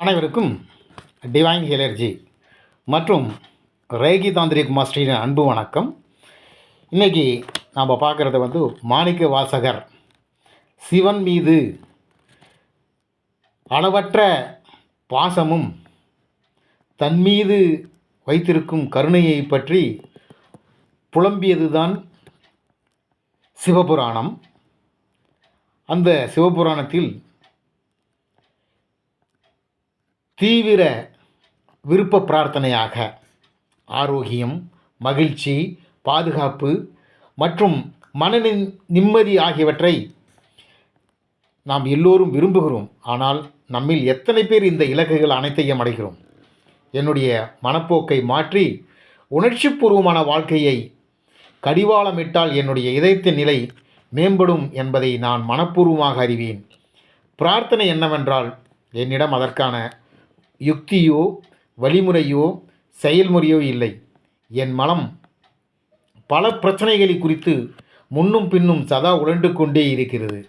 அனைவருக்கும் டிவைன் ஹிலர்ஜி மற்றும் ரேகி தாந்திரிக் மாஸ்டரின் அன்பு வணக்கம். இன்றைக்கி நாம் பார்க்குறது வந்து மாணிக்க வாசகர் சிவன் மீது அளவற்ற பாசமும் தன் மீது வைத்திருக்கும் கருணையை பற்றி புலம்பியதுதான் சிவபுராணம். அந்த சிவபுராணத்தில் தீவிர விருப்ப பிரார்த்தனையாக ஆரோக்கியம் மகிழ்ச்சி பாதுகாப்பு மற்றும் மன நிம்மதி ஆகியவற்றை நாம் எல்லோரும் விரும்புகிறோம். ஆனால் நம்மில் எத்தனை பேர் இந்த இலக்குகள் அனைத்தையும் அடைகிறோம்? என்னுடைய மனப்போக்கை மாற்றி உணர்ச்சிபூர்வமான வாழ்க்கையை கடிவாளமிட்டால் என்னுடைய இதயத்தின் நிலை மேம்படும் என்பதை நான் மனப்பூர்வமாக அறிவேன். பிரார்த்தனை என்னவென்றால் என்னிடம் அதற்கான யுக்தியோ வழிமுறையோ செயல்முறையோ இல்லை. என் மனம் பல பிரச்சனைகளை குறித்து முன்னும் பின்னும் சதா உழண்டு கொண்டே இருக்கிறது.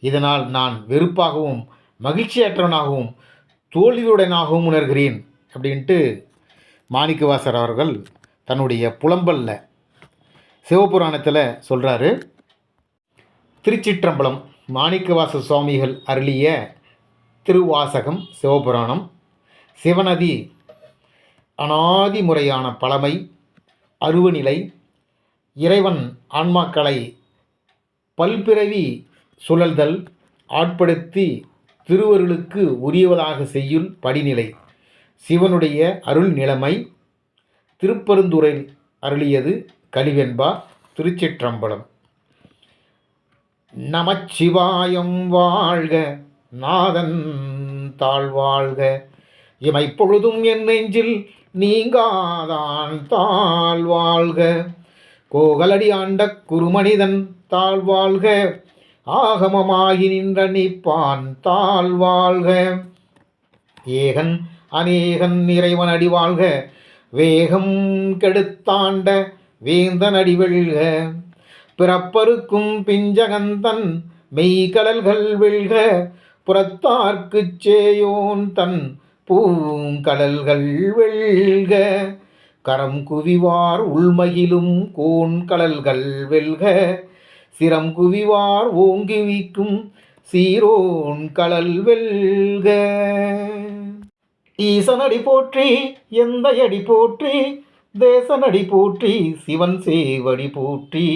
இதனால் நான் வெறுப்பாகவும் மகிழ்ச்சியற்றவனாகவும் தோல்வியுடனாகவும் உணர்கிறேன் அப்படின்ட்டு மாணிக்கவாசர் அவர்கள் தன்னுடைய புலம்பல்ல சிவபுராணத்தில் சொல்கிறாரு திருச்சிற்றம்பலம் மாணிக்கவாச சுவாமிகள் அருளிய திருவாசகம் சிவபுராணம். சிவநதி அனாதி முறையான பழமை அருவநிலை இறைவன் ஆன்மாக்களை பல்பிறவி சுழல்தல் ஆட்படுத்தி திருவருளுக்கு உரியவதாக செய்யுள் படிநிலை. சிவனுடைய அருள் நிலைமை திருப்பெருந்துறை அருளியது கலிவெண்பா திருச்சிற்றம்பலம். நமச்சிவாயம் வாழ்க நாதன் தாழ்வாழ்க. இமைப்பொழுதும் என் நெஞ்சில் நீங்காதான் தாழ்வாழ்க கோகலடி ஆண்ட குருமனிதன் தாழ்வாழ்க ஆகமமாகி நின்ற நிப்பான் தாழ்வாழ்க ஏகன் அநேகன் இறைவன் அடிவாழ்க வேகம் கெடுத்தாண்ட வேந்தன் அடிவெழ்க பிறப்பருக்கும் பிஞ்சகந்தன் மெய்கடல்கள் வெழ்க. புறத்தார்க்குச் சேயோன் தன் பூங்கடல்கள் வெல்க கரம் குவிவார் உள்மகிலும் கோன் கடல்கள் வெல்க. சிரம் குவிவார் ஓங்குவிக்கும் சீரோன் கடல் வெல்க. ஈசனடி போற்றி எந்த அடி போற்றி தேசனடி போற்றி சிவன் சேவடி போற்றி.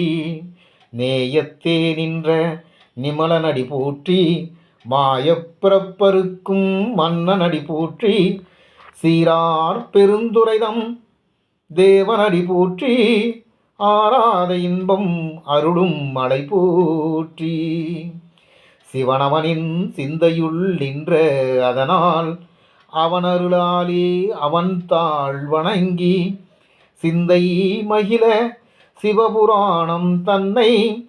நேயத்தே நின்ற நிமலனடி போற்றி மாயப்பிறப்பருக்கும் மன்னனடி போற்றி சீரார் பெருந்துரைதம் தேவனடி போற்றி ஆராத இன்பம் அருளும் மலை போற்றி. சிவனவனின் சிந்தையுள் நின்ற அதனால் அவனருளாலே அவன் தாழ் வணங்கி சிந்தை மகிழ சிவபுராணம் தன்னை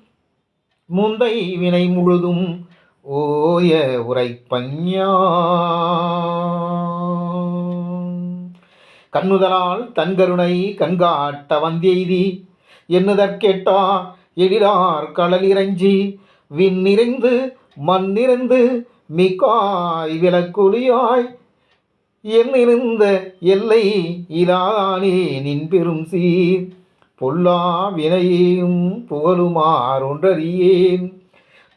முந்தை வினை முழுதும் ஓய உரைப்பஞ்ஞா கண்ணுதலால் தன்கருணை கண்காட்ட வந்தெய்தி எண்ணுதற்கெட்டா எழிலார் கடல் இறைஞ்சி விண் நிறைந்து மண் நிறைந்து மிக்காய் விளக்குழியாய் என்னிருந்த எல்லை இலாதானே நின் பெரும் சீர் பொல்லா வினையும் புகழுமாறொன்றறியேன்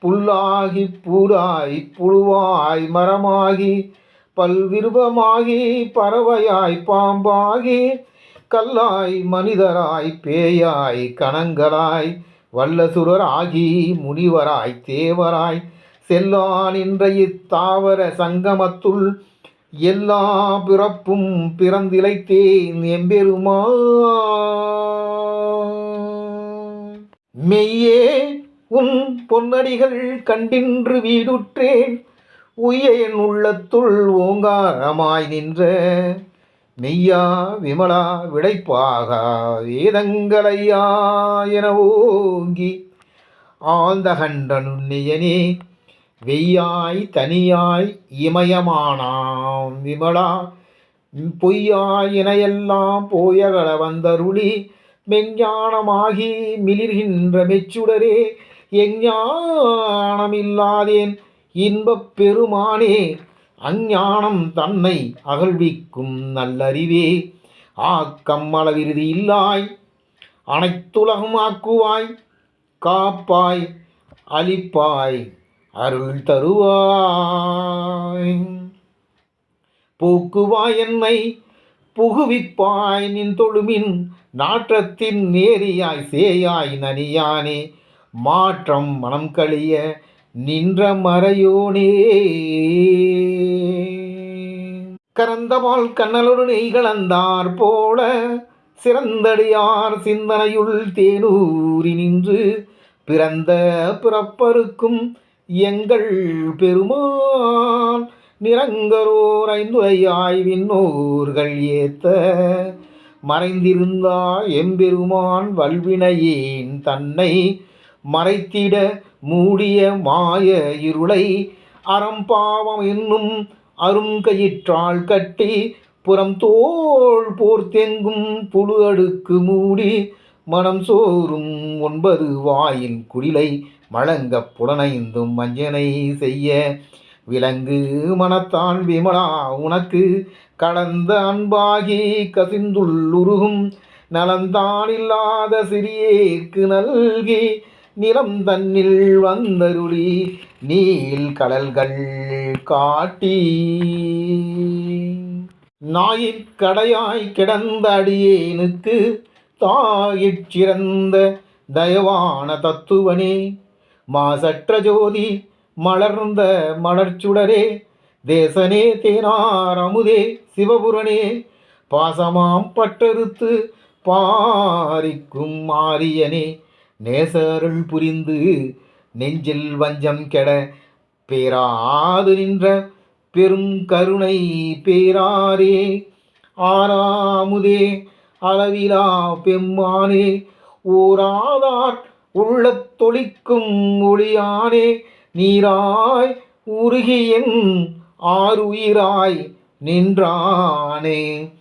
புல்லாகி பூடாய் புழுவாய் மரமாகி பல்விருபமாகி பறவையாய் பாம்பாகி கல்லாய் மனிதராய் பேயாய் கணங்களாய் வல்லசுரராகி முனிவராய் தேவராய் செல்லான் என்ற இத்தாவர சங்கமத்துள் எல்லா பிறப்பும் பிறந்திலைத்தேன் எம்பெருமா. மெய்யே உன் பொன்னடிகள் கண்டின்று வீடுற்றேன். உய்ய என் உள்ளத்துள் ஓங்காரமாய் நின்ற மெய்யா விமலா விடைப்பாக வேதங்களையா என ஓங்கி ஆழ்ந்த நுண்ணியனே வெய்யாய் தனியாய் இமயமானாம் விமலா பொய்யாய் எனையெல்லாம் போயகல வந்தருளி மெஞ்ஞானமாகி மிளிர்கின்ற மெச்சுடரே எஞ்ஞானமில்லாதேன் இன்பப் பெருமானே அஞ்ஞானம் தன்னை அகழ்விக்கும் நல்லறிவே. ஆக்கம் அளவிருதி இல்லாய் அனைத்துலகம் ஆக்குவாய் காப்பாய் அளிப்பாய் அருள் தருவாய். போக்குவாய் என்னை புகுவிப்பாய் நின் தொழுமின் நாற்றத்தின் நேரியாய் சேயாய் நனியானே. மாற்றம் மனம் கழிய நின்ற மறையோனே. கரந்தபால் கண்ணலோடு நெய் கலந்தார் போல சிறந்தடியார் சிந்தனையுள் தேனூரி நின்று பிறந்த பிறப்பருக்கும் எங்கள் பெருமான் நிரங்கரோர் ஐந்துரையாய் விண்ணோர்கள் ஏத்த மறைந்திருந்தாய் எம்பெருமான் வல்வினையேன் தன்னை மறைத்திட மூடிய மாய இருளை அறம்பாவம் என்னும் அருங்கயிற்றால் கட்டி புறம் தோள் போர்த்தெங்கும் புழு அடுக்கு மூடி மனம் சோறும் ஒன்பது வாயின் குடிலை மழங்க புலனைந்தும் மஞ்சனை செய்ய விலங்கு மனத்தான் விமலா உனக்கு கடந்த அன்பாகி கசிந்துள்ளுருகும் நலந்தான் இல்லாத சிறியேற்கு நல்கி நிறம் தன்னில் வந்தருளி நீல் கடல்கள் காட்டி. நாயிற் கடையாய் கிடந்த அடியேனுக்கு தாயிற் சிறந்த தயவான தத்துவனே. மாசற்ற ஜோதி மலர்ந்த மலர்ச்சுடரே தேசனே தேனார் அமுதே சிவபுரனே பாசமாம் பட்டறுத்து பாரிக்கும் மாரியனே நேசருள் புரிந்து நெஞ்சில் வஞ்சம் கெட பேராது நின்ற பெரும் கருணை பேராரே. ஆறாமுதே அளவிலா பெம்மானே ஓராதார் உள்ள தொழிக்கும் ஒளியானே. நீராய் உருகியின் ஆறுயிராய் நின்றானே.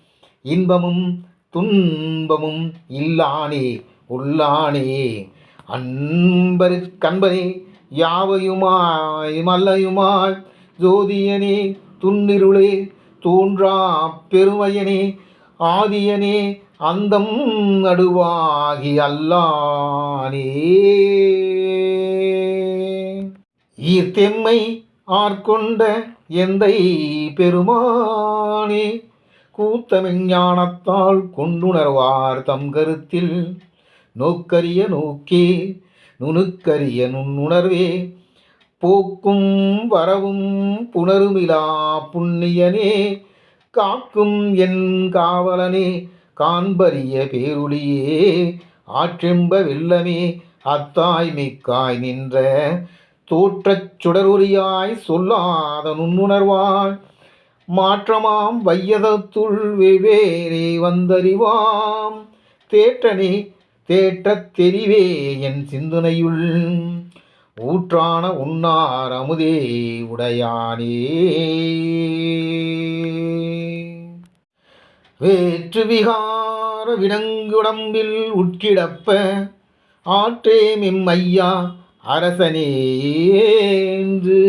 இன்பமும் துன்பமும் இல்லானே உள்ளானே. அன்பருக்கன்பனே யாவையுமாய் மல்லையுமாய்? ஜோதியனே துன்னிருளே தோன்றா பெருமையனே ஆதியனே அந்தம் நடுவாகி அல்லானே. ஈர்த்தெம்மை ஆர்கொண்ட எந்தை பெருமானே கூத்தமெஞ்ஞானத்தால் கொண்டுணர்வார் தம் கருத்தில். நோக்கரிய நோக்கே நுணுக்கரிய நுண்ணுணர்வே போக்கும் வரவும் புணருமிலா புண்ணியனே காக்கும் என் காவலனே காண்பரிய பேருளியே ஆற்றெம்ப வெள்ளமே அத்தாய் மிக்காய் நின்ற தோற்றச் சுடரொலியாய் சொல்லாத நுண்ணுணர்வாய் மாற்றமாம் வையதத்துள் வெவ்வேறே வந்தறிவாம் தேற்றனே தேற்றத் தெரிவே என் சிந்தனையுள் ஊற்றான உன்னார் அமுதே உடையானே. வேற்று விகார விடங்குடம்பில் உட்கிடப்ப ஆற்றே மெம்மையா அரசனே என்று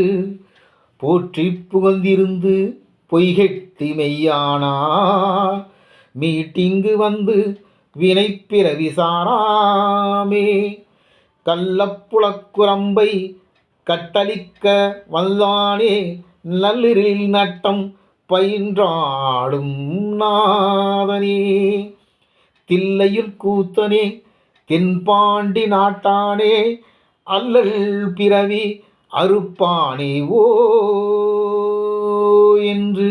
போற்றி புகழ்ந்திருந்து பொய்கெட்டி மெய்யானா மீட்டிங்கு வந்து வினைப்பிறவி சாராமே கள்ளப்புலக்குரம்பை கட்டளிக்க வல்லானே நல்லிரில் நட்டம் பயின்றாடும் நாதனே. தில்லையில் கூத்தனே தென்பாண்டி நாட்டானே அல்லல் பிறவி அறுப்பானே ஓ என்று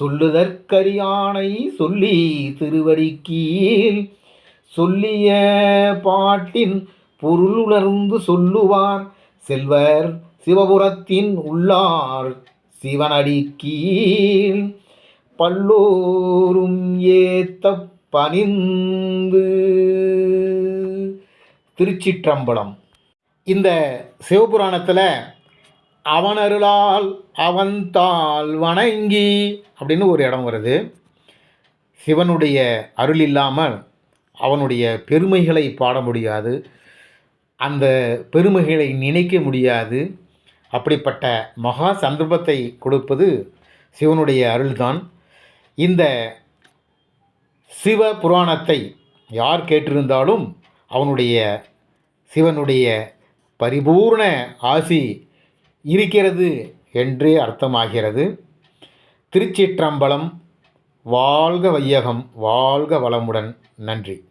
சொல்லுதற்கரியானை சொல்லி திருவடி கீழ் சொல்லிய பாட்டின் பொருள் உணர்ந்து சொல்லுவார். செல்வர் சிவபுரத்தின் உள்ளார் சிவனடி கீழ் பல்லோரும் ஏத்த பணிந்து. திருச்சிற்றம்பலம். இந்த சிவபுராணத்தில் அவனருளால் அவன்தால் வணங்கி அப்படின்னு ஒரு இடம் வருது. சிவனுடைய அருள் இல்லாமல் அவனுடைய பெருமைகளை பாட முடியாது. அந்த பெருமைகளை நினைக்க முடியாது. அப்படிப்பட்ட மகா சந்தர்ப்பத்தை கொடுப்பது சிவனுடைய அருள்தான். இந்த சிவ புராணத்தை யார் கேட்டிருந்தாலும் அவனுடைய சிவனுடைய பரிபூர்ண ஆசி இருக்கிறது என்றே அர்த்தமாகிறது. திருச்சிற்றம்பலம் வாழ்க வையகம் வாழ்க வளமுடன். நன்றி.